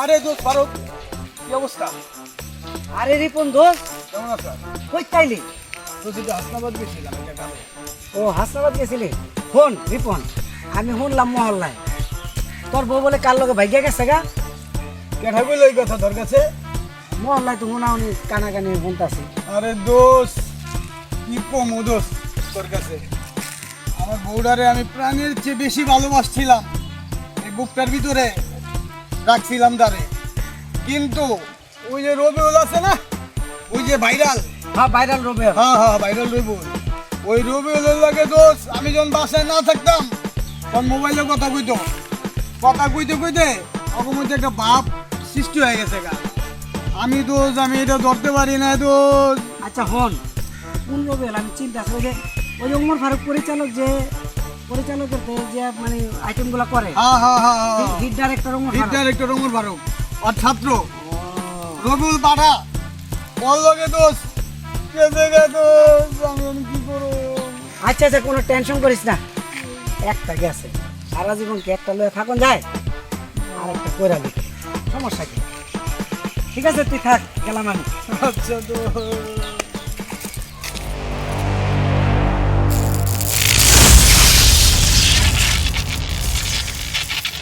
আরে দোস্ত ফারুক কি অবস্থা? আরে রিপন দোষ কেমন আছো? কই চাইলি তো যদি হাসনাবাদ গেছিলাম একটা কামে ও হাসনাবাদ গেছিলি? ফোন রিপন আমি শুনলাম মহল্লায়। তোর বউ বলে কার লগে ভাইগা গেছে গা? কেঠা কইল এই কথা তোর কাছে? মহল্লায় তো মনে উনি কানাকানি শুনতাছি। আরে দোস্ত কি কমু দোস্ত তোর কাছে? আমার বউডারে আমি প্রাণের চেয়ে বেশি ভালোবাসছিলাম এই বুকটার ভিতরে। রাখছিলাম তারে। কিন্তু ওই যে রবিউল আছে না ওই যে ভাইরাল। হ্যাঁ ভাইরাল রবে হ্যাঁ হ্যাঁ ভাইরাল রবিউল। ওই রবিউলের লাগে দোষ আমি যখন বাসায় না থাকতাম তখন মোবাইলে কথা কইতো। কথা কইতে কইতে ওর মধ্যে একটা ভাব সৃষ্টি হয়ে গেছে গা। আমি দোষ আমি এটা ধরতে পারি না দোষ। আচ্ছা হন। কোন রবে আমি চিন্তা ওই যে ওই উমর ফারুক পরিচালক যে পরিচালকের যে- মানে আইটেমগুলো করে। হ্যাঁ হ্যাঁ হ্যাঁ hit director Umar hit director রঙর Faruk আর ছাত্র? রবিউল পাঠা। বল লগে দোষ কেসে দোষ আমি কি করব আচ্ছা আচ্ছা কোনো টেনশন করিস না। একটা গেছে। সারা জীবন কি একটা লয়ে থাকুন যায়? আর একটা কইরা দিকে সমস্যা কি? ঠিক আছে তুই থাক গেলাম আমি। আচ্ছা দোষ